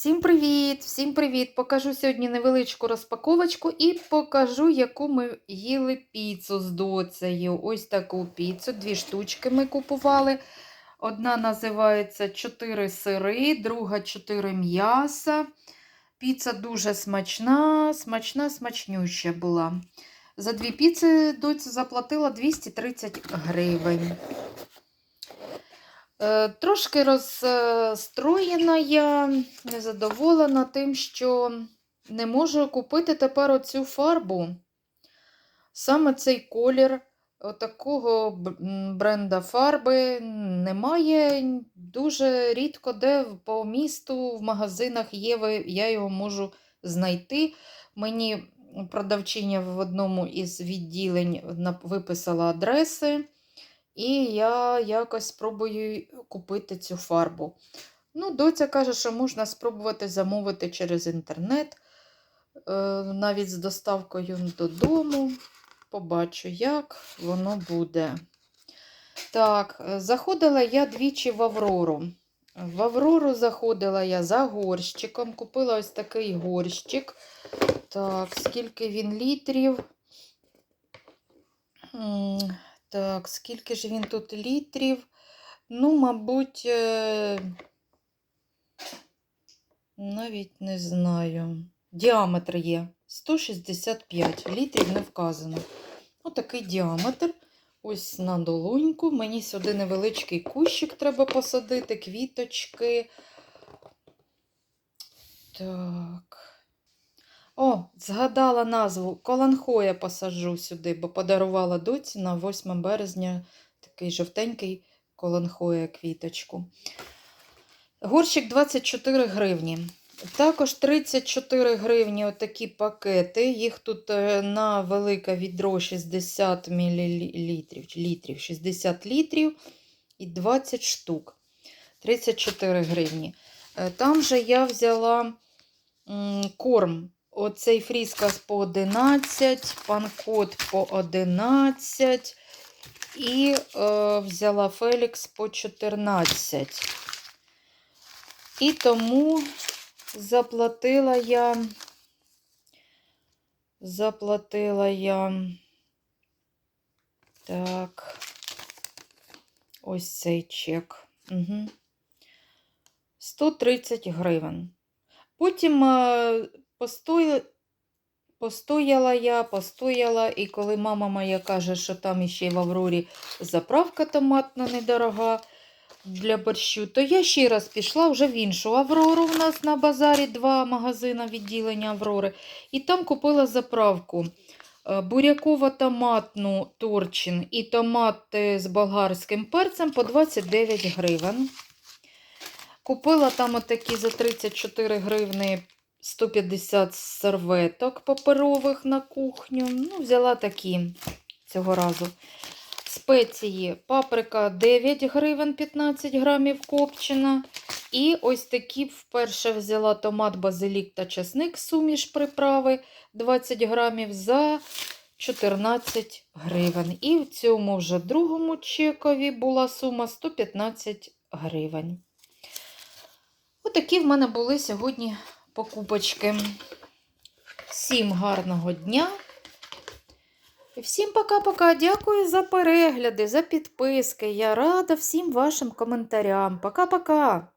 Всім привіт! Всім привіт! Покажу сьогодні невеличку розпаковочку і покажу, яку ми їли піцу з доцею. Ось таку піцу. Дві штучки ми купували. Одна називається 4 сири, друга 4 м'яса. Піца дуже смачна, смачна, смачнюща була. За дві піци доця заплатила 230 гривень. Е, Трошки розстроєна я, незадоволена тим, що не можу купити тепер оцю фарбу. Саме цей колір такого бренда фарби немає. Дуже рідко де по місту в магазинах є, я його можу знайти. Мені продавчиня в одному із відділень виписала адреси. І я якось спробую купити цю фарбу. Ну, Доця каже, що можна спробувати замовити через інтернет, е, навіть з доставкою додому. Побачу, як воно буде. Так, е, заходила я двічі в Аврору. В Аврору заходила я за горщиком. Купила ось такий горщик. Так, скільки він літрів? Так, скільки ж він тут літрів? Ну, мабуть, е, навіть не знаю. Діаметр є 165 літрів не вказано. Отакий діаметр. Ось на долоньку. Мені сюди невеличкий кущик треба посадити, квіточки. Так. О, згадала назву. Коланхоя посаджу сюди, бо подарувала доці на 8 березня такий жовтенький коланхоя квіточку. Горщик 24 гривні. Також 34 гривні отакі пакети. Їх тут е, на велике відро 60 мл, літрів, 60 літрів і 20 штук. 34 гривні. Е, там же я взяла корм Оцей фріскас по 11, панкот по 11 і е, взяла Фелікс по 14. І тому заплатила я, заплатила я так, ось цей чек. Угу. 130 гривень. Потім е, Постояла я, постояла, і коли мама моя каже, що там ще в Аврорі заправка томатна недорога для борщу, то я ще раз пішла вже в іншу Аврору. У нас на базарі два магазини відділення Аврори. І там купила заправку. Е, буряково томатну торчин і томати з болгарським перцем по 29 гривень. Купила там отакі за 34 гривни 150 серветок паперових на кухню. Ну, Взяла такі цього разу. Спеції паприка 9 гривень 15 грамів копчена. І ось такі вперше взяла томат, базилік та часник, суміш приправи 20 грамів за 14 гривень. І в цьому вже другому чекові була сума 115 гривень. Отакі в мене були сьогодні покупочки. Всім гарного дня. І всім пока-пока. Дякую за перегляди, за підписки. Я рада всім вашим коментарям. Пока-пока!